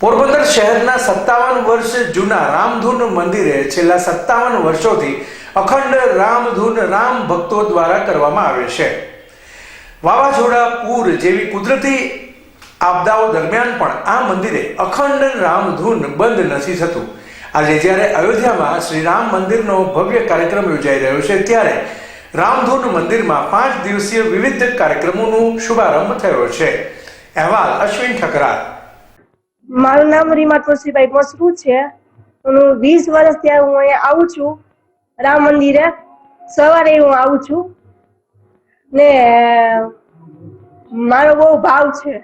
પોરબંદર શહેરના સત્તાવન વર્ષ જૂના રામધૂન મંદિરે છેલ્લા સત્તાવન વર્ષોથી અખંડ રામધૂન રામ ભક્તો દ્વારા કરવામાં આવે છે. વાવાઝોડા, પૂર જેવી કુદરતી આપદાઓ દરમિયાન પણ આ મંદિરે અખંડ રામધૂન બંધ નથી થતું. આજે જ્યારે અયોધ્યામાં શ્રી રામ મંદિરનો ભવ્ય કાર્યક્રમ યોજાઈ રહ્યો છે, ત્યારે રામધૂન મંદિરમાં પાંચ દિવસીય વિવિધ કાર્યક્રમોનું શુભારંભ થયો છે. અહેવાલ અશ્વિન ઠકરાર. મારું નામ રીમા તુલસીભાઈ મસરૂ છે. હું વીસ વર્ષ ત્યાં હું અહીંયા આવું છું. રામ મંદિરે સવારે હું આવું છું. ને મારો બહુ ભાવ છે.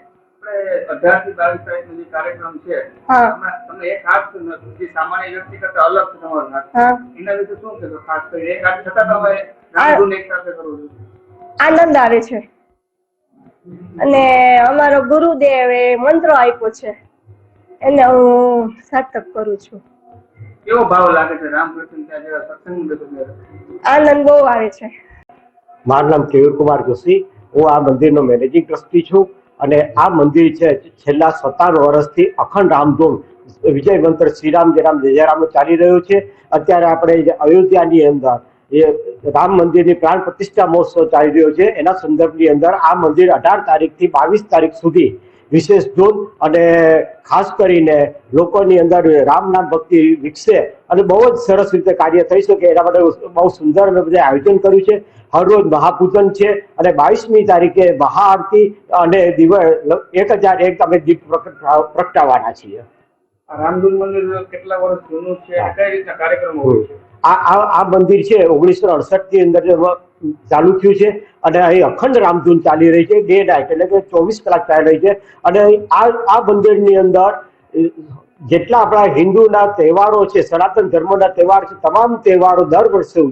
અઢારથી બાવીસ તારીખનો જે કાર્યક્રમ છે. તમે એક હાથ જે સામાન્ય વ્યક્તિ કરતા અલગ છે હાથ એના વિશે શું કહેશો ખાસ કરી એક હાથ છતાં તમે રામધૂન એક સાથે કરો છો આનંદ આવે છે. અને અમારો ગુરુદેવે મંત્ર આપ્યો છે. હું સાર્થક કરું છું. કેવો ભાવ લાગે છે? રામકૃષ્ણ ત્યાં જેવા સત્સંગ આનંદ બહુ આવે છે. મારું નામ કેયુર કુમાર જોશી. હું આ મંદિરનો મેનેજિંગ ટ્રસ્ટી છું અને આ મંદિર છે છેલ્લા સત્તાણું વર્ષથી અખંડ રામધૂમ વિજય મંત્ર શ્રીરામ જયરામ રામ જય ચાલી રહ્યું છે. અત્યારે આપણે જે અયોધ્યાની અંદર એ રામ મંદિરની પ્રાણ પ્રતિષ્ઠા મહોત્સવ ચાલી રહ્યો છે. એના સંદર્ભની અંદર આ મંદિર અઢાર તારીખથી બાવીસ તારીખ સુધી વિશેષ ધૂન અને ખાસ કરીને લોકોની અંદર રામનામ ભક્તિ વિકસે અને બહુ જ સરસ રીતે કાર્ય થઈ શકે એના માટે બહુ સુંદર બધા આયોજન કર્યું છે. હર રોજ મહાપૂજન છે અને બાવીસમી તારીખે મહાઆરતી અને દિવસ એક હજાર એક અમે દીપ પ્રગટાવવાના છીએ. રામધૂન મંદિર કેટલા વર્ષ જૂનું છે કઈ રીતના કાર્યક્રમ હોય છે? આ આ મંદિર છે ઓગણીસો અડસઠની અંદર ચાલુ થયું છે અને અહીં અખંડ રામધૂન ચાલી રહી છે. ડે નાઇટ એટલે કે ચોવીસ કલાક ચાલી રહી છે. અને આ આ મંદિરની અંદર જેટલા આપણા હિન્દુના તહેવારો છે, સનાતન ધર્મના તહેવાર છે, તમામ તહેવારો દર વર્ષે